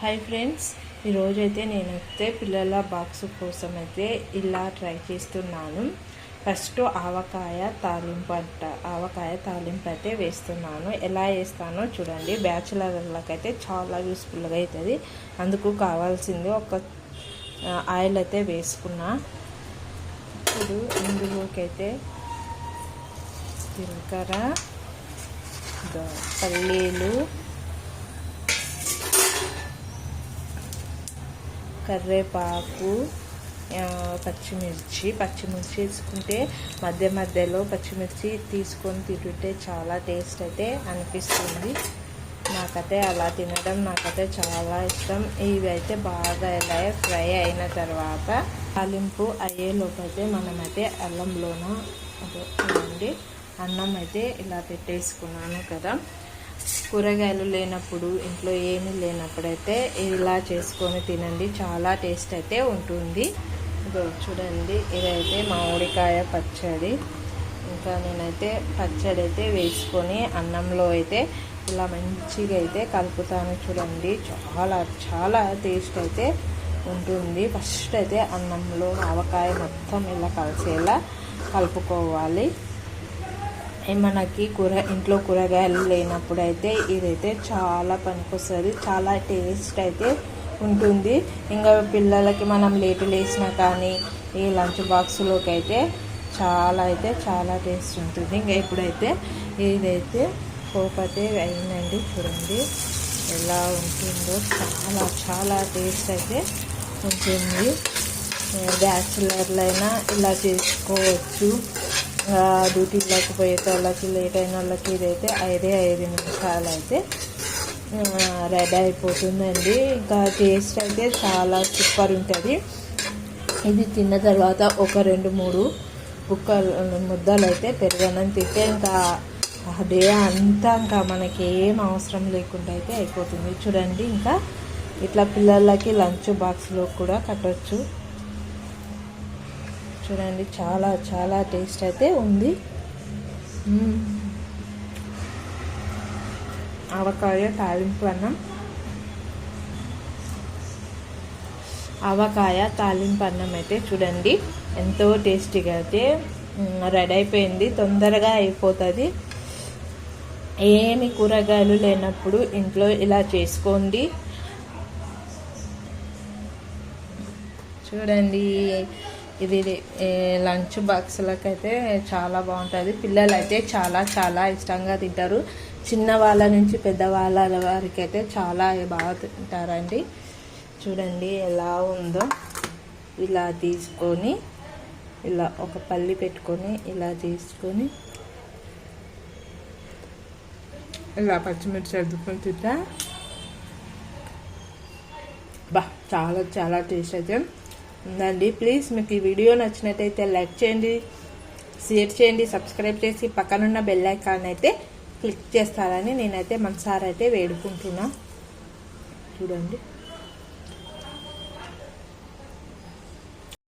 Hi friends ఈరోజైతే నేనైతే పిల్లల బాక్స్ కోసం అయితే ఇలా ట్రై చేస్తున్నాను. ఫస్ట్ ఆవకాయ తాలింపు అంట ఆవకాయ తాలింపు అయితే వేస్తున్నాను. ఎలా వేస్తానో చూడండి. బ్యాచులర్లకైతే చాలా యూస్ఫుల్గా అవుతుంది అందుకు కావాల్సింది ఒక ఆయిల్ అయితే వేసుకున్నా. ఇప్పుడు ఇందులోకైతే జీలకర్ర పల్లీలు కరివేపాకు పచ్చిమిర్చి. పచ్చిమిర్చి వేసుకుంటే మధ్య మధ్యలో పచ్చిమిర్చి తీసుకొని తింటుంటే చాలా టేస్ట్ అయితే అనిపిస్తుంది. నాకైతే అలా తినడం నాకైతే చాలా ఇష్టం. ఇవి అయితే బాగా ఇలా ఫ్రై అయిన తర్వాత తాలింపు అయ్యేలోపైతే అయితే మనమైతే అల్లంలోన అదే అన్నం అయితే ఇలా పెట్టేసుకున్నాను కదా. కూరగాయలు లేనప్పుడు ఇంట్లో ఏమీ లేనప్పుడైతే ఇలా చేసుకొని తినండి. చాలా టేస్ట్ అయితే ఉంటుంది. చూడండి ఇదైతే మామిడికాయ పచ్చడి. ఇంకా నేనైతే పచ్చడి అయితే వేసుకొని అన్నంలో అయితే ఇలా మంచిగా అయితే కలుపుతాను చూడండి. చాలా చాలా టేస్ట్ అయితే ఉంటుంది. ఫస్ట్ అయితే అన్నంలో ఆవకాయ మొత్తం ఇలా కలిసేలా కలుపుకోవాలి. మనకి కూర ఇంట్లో కూరగాయలు లేనప్పుడు అయితే ఇదైతే చాలా పనికొస్తుంది. చాలా టేస్ట్ అయితే ఉంటుంది. ఇంకా పిల్లలకి మనం లేటు లేచినా కానీ ఈ లంచ్ బాక్స్లోకి అయితే చాలా అయితే చాలా టేస్ట్ ఉంటుంది. ఇంకా ఇప్పుడైతే ఇదైతే పోపతే అయిందండి చూడండి. ఎలా ఉంటుందో చాలా చాలా టేస్ట్ అయితే ఉంటుంది. బ్యాచులర్లైనా ఇలా చేసుకోవచ్చు. డ్యూటీలోకి పోయే వాళ్ళకి లేట్ అయిన వాళ్ళకి ఇదైతే ఐదే ఐదు నిమిషాలు అయితే రెడీ అయిపోతుందండి. ఇంకా టేస్ట్ అయితే చాలా సూపర్ ఉంటుంది. ఇది తిన్న తర్వాత ఒక రెండు మూడు బుక్కలు ముద్దలు అయితే పెరగనం తింటే ఇంకా డే అంతా ఇంకా మనకి ఏం అవసరం లేకుండా అయితే అయిపోతుంది. చూడండి ఇంకా ఇట్లా పిల్లలకి లంచ్ బాక్స్లో కూడా కట్టొచ్చు. చూడండి చాలా చాలా టేస్ట్ అయితే ఉంది. ఆవకాయ తాలింపు అన్నం. ఆవకాయ తాలింపు అన్నం అయితే చూడండి ఎంతో టేస్టీగా అయితే రెడీ అయిపోయింది తొందరగా అయిపోతుంది. ఏమి కూరగాయలు లేనప్పుడు ఇంట్లో ఇలా చేసుకోండి. చూడండి ఇది లంచ్ బాక్స్లకు అయితే చాలా బాగుంటుంది. పిల్లలు అయితే చాలా చాలా ఇష్టంగా తింటారు. చిన్న వాళ్ళ నుంచి పెద్దవాళ్ళ వారికైతే వారికి అయితే చాలా బాగా తింటారండి. చూడండి ఎలా ఉందో. ఇలా తీసుకొని ఇలా ఒక పల్లి పెట్టుకొని ఇలా తీసుకొని ఇలా పచ్చిమిర్చి అద్దుకొని తింటా. బా చాలా చాలా టేస్ట్ అయితే. ఉందండి. ప్లీజ్ మీకు ఈ వీడియో నచ్చినట్టయితే లైక్ చేయండి షేర్ చేయండి సబ్స్క్రైబ్ చేసి పక్కనున్న బెల్ ఐకాన్ అయితే క్లిక్ చేస్తారని నేనైతే మనసారైతే అయితే వేడుకుంటున్నా. చూడండి.